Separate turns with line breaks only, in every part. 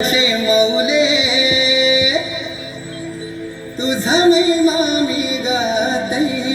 मौले तुझा महिमा मामी गातही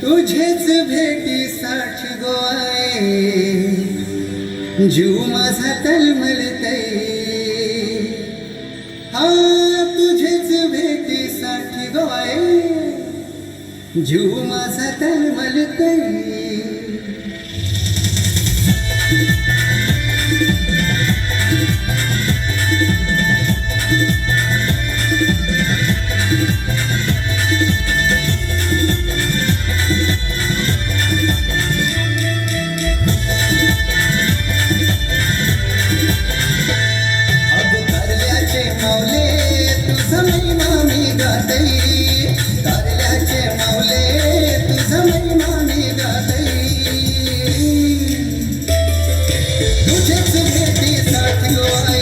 तुझेच भेटीसाठी गोवाय जीव माझा तलमलतय हा तुझेच भेटीसाठी गोवाय जीव माझा तलमलतय तुझं महिना मी गातई तारल्याचे मावले तुझं महिना मी गातई तुझ्याच भेटी साथ गोवाई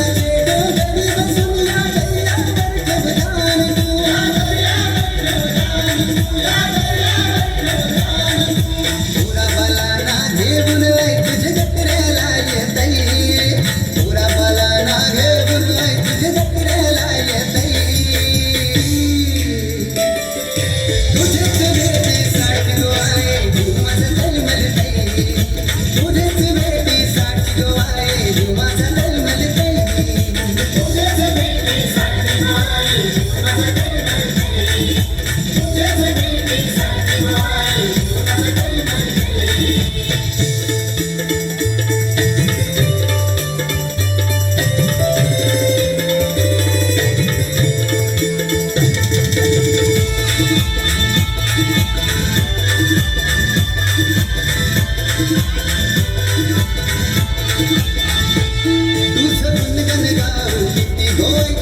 Yeah.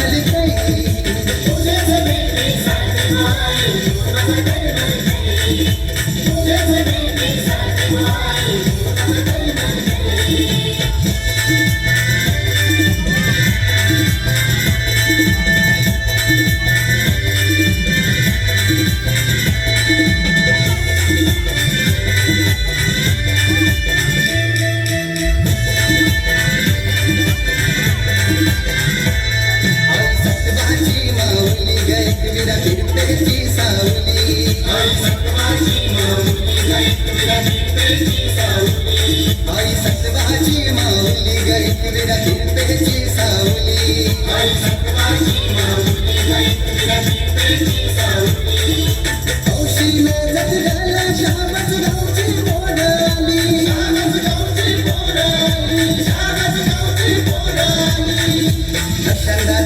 Melody. Shanda